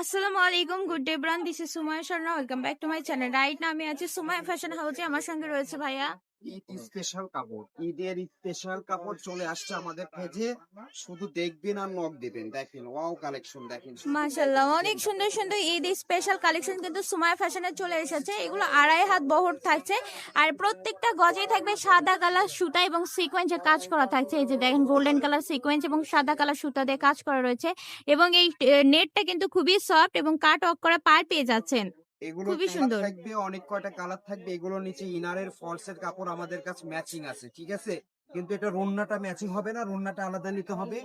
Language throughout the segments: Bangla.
আসসালামু আলাইকুম, good day bran, this is Sumaiya Sharma, welcome back to my channel. Right না আমি আছি সুমায়া ফ্যাশন হাউসে আমার সঙ্গে রয়েছে ভাইয়া। ঈদ স্পেশাল কাপড়। ঈদের স্পেশাল কাপড় চলে আসছে আমাদের পেজে শুধু দেখবেন আর নক দিবেন। দেখেন ওয়াও কালেকশন দেখেন। মাশাল্লাহ অনেক সুন্দর সুন্দর ঈদ স্পেশাল কালেকশন কিন্তু সুমায়া ফ্যাশনে চলে এসেছে। এগুলো আড়াই হাত বহর থাকছে। আর প্রত্যেকটা গজেই থাকবে সাদা কালার সুতা এবং সিকোয়েন্সে কাজ করা থাকছে। এই যে দেখেন গোল্ডেন কালার সিকোয়েন্স এবং সাদা কালার সুতা দিয়ে কাজ করা রয়েছে। এবং এই নেটটা কিন্তু খুবই সফট এবং কাট অফ করা পার পেয়ে যাচ্ছেন। এগুলো সুন্দর। থাকবে অনেক কয়টা কালার থাকবে এগুলো নিচে ইনারের ফলসের কাপড় আমাদের কাছে ম্যাচিং আছে ঠিক আছে? কিন্তু এটা রন্নাটা ম্যাচিং হবে না রন্নাটা আলাদা নিতে হবে।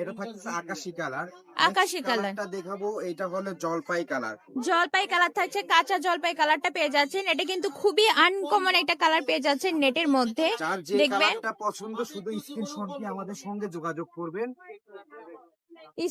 এটা থাকছে আকাশি কালার আকাশি কালার কালারটা দেখাবো এটা হলো জলপাই কালার জলপাই কালার থাকছে কাঁচা জলপাই কালারটা পেয়ে যাচ্ছেন। এটা কিন্তু খুবই আনকমন একটা কালার পেয়ে যাচ্ছেন নেটের মধ্যে। দেখবেন। কালারটা পছন্দ শুধু স্ক্রিনশট দিয়ে আমাদের সঙ্গে যোগাযোগ করবেন।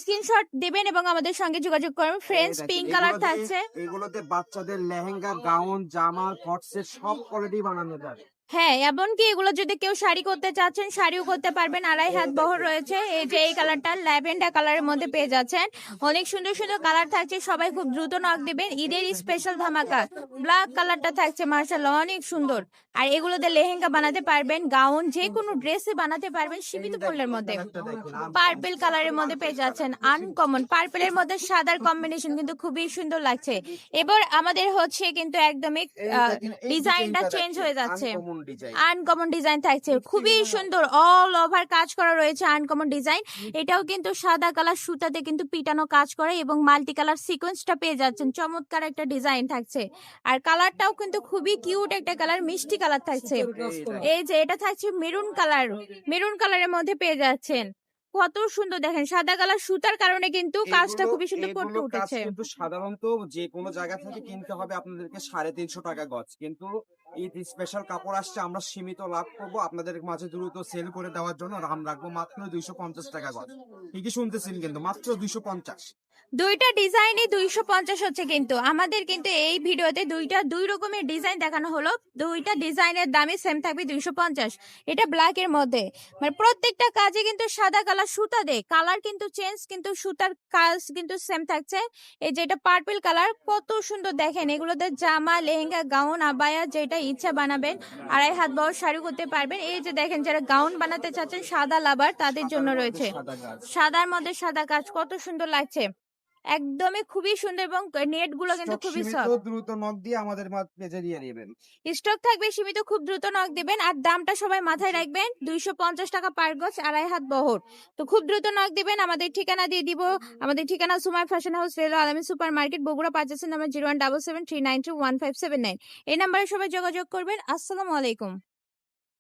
স্ক্রিনশট দেবেন এবং আমাদের সঙ্গে যোগাযোগ করবেন ফ্রেন্ডস পিঙ্ক কালার থাকছে এগুলোতে বাচ্চাদের লেহেঙ্গা গাউন জামা কটসের সব কোয়ালিটি বানানো যায়। হ্যাঁ এমনকি এগুলো যদি কেউ শাড়ি করতে চাচ্ছেন, শাড়িও করতে পারবেন। আড়াই হাত বহর রয়েছে। এই যে এই কালারটা, ল্যাভেন্ডার কালারের মধ্যে পেয়ে যাচ্ছেন। অনেক সুন্দর সুন্দর কালার থাকছে। সবাই খুব দ্রুত নক দিবেন। ঈদের স্পেশাল ধামাকা। ব্ল্যাক কালারটা থাকছে মার্শাল অনেক সুন্দর। আর এগুলোতে লেহেঙ্গা বানাতে পারবেন, গাউন, যে কোনো ড্রেসে বানাতে পারবেন, সীমিত মূল্যের মধ্যে। পার্পেল কালারের মধ্যে পেয়ে যাচ্ছেন আনকমন পার্পেলের মধ্যে সাদার কম্বিনেশন কিন্তু খুবই সুন্দর লাগছে। এবার আমাদের হচ্ছে কিন্তু একদমই ডিজাইনটা চেঞ্জ হয়ে যাচ্ছে। ডিজাইন আনকমন ডিজাইন থাকছে। খুবই সুন্দর অল ওভার কাজ করা রয়েছে আনকমন ডিজাইন এটাও কিন্তু সাদা কালার সুতাতে কিন্তু পিটানো কাজ করে এবং মাল্টি কালার সিকোয়েন্সটা পেয়ে যাচ্ছেন। চমৎকার একটা ডিজাইন থাকছে। আর কালারটাও কিন্তু খুবই কিউট একটা কালার মিষ্টি কালার থাকছে। এই যে এটা থাকছে মেরুন কালার মেরুন কালারের মধ্যে পেয়ে যাচ্ছেন। কত সুন্দর দেখেন সাদা কালার সুতার কারণে কিন্তু কাজটা খুবই সুন্দর ফুটে উঠেছে। কিন্তু সাধারণত যে কোনো জায়গা থেকে কিনতে হবে আপনাদেরকে সাড়ে তিনশো টাকা গজ। কিন্তু ঈদ স্পেশাল কাপড় আসছে, আমরা সীমিত লাভ করব। আপনাদের মাঝে দ্রুত সেল করে দেওয়ার জন্য দাম রাখব মাত্র দুইশো পঞ্চাশ টাকা গজ। ঠিকই শুনতেছেন কিন্তু, মাত্র দুইশো পঞ্চাশ। দুইটা ডিজাইনই দুইশো পঞ্চাশ হচ্ছে কিন্তু। আমাদের কিন্তু এই ভিডিওতে দুইটা দুই রকমের ডিজাইন দেখানো হলো। দুইটা ডিজাইনের দামই সেম থাকবে দুইশো পঞ্চাশ। এটা ব্ল্যাক এর মধ্যে। মানে প্রত্যেকটা কাজে কিন্তু সাদা কালার সুতা দেয়। কালার কিন্তু চেঞ্জ কিন্তু সুতার কাজ কিন্তু সেম থাকছে। এই যেটা পার্পল কালার কত সুন্দর দেখেন। এগুলোতে জামা লেহেঙ্গা গাউন আবায়া যেটা ইচ্ছা বানাবেন আড়াই হাত বড় শাড়ি করতে পারবেন। এই যে দেখেন যারা গাউন বানাতে চাচ্ছেন সাদা লাভার তাদের জন্য রয়েছে। সাদার মধ্যে সাদা কাজ কত সুন্দর লাগছে। একদমই খুবই সুন্দর এবং নেটগুলো কিন্তু খুবই সফট। দ্রুত নক দিয়ে আমাদের পেজে দিয়ে নেবেন। স্টক থাকবে সীমিত খুব দ্রুত নক দিবেন। আর দামটা সবাই মাথায় রাখবেন দুইশো পঞ্চাশ টাকা পার গজ আড়াই হাত বহর। তো খুব দ্রুত নক দিবেন আমাদের ঠিকানা দিয়ে দিব। আমাদের ঠিকানা Sumai fashion house rail Alami super market Bogura পাঁচাশি number zero one double seven three nine two one five seven nine. এই নাম্বারে সবাই যোগাযোগ করবেন। আসসালামু আলাইকুম।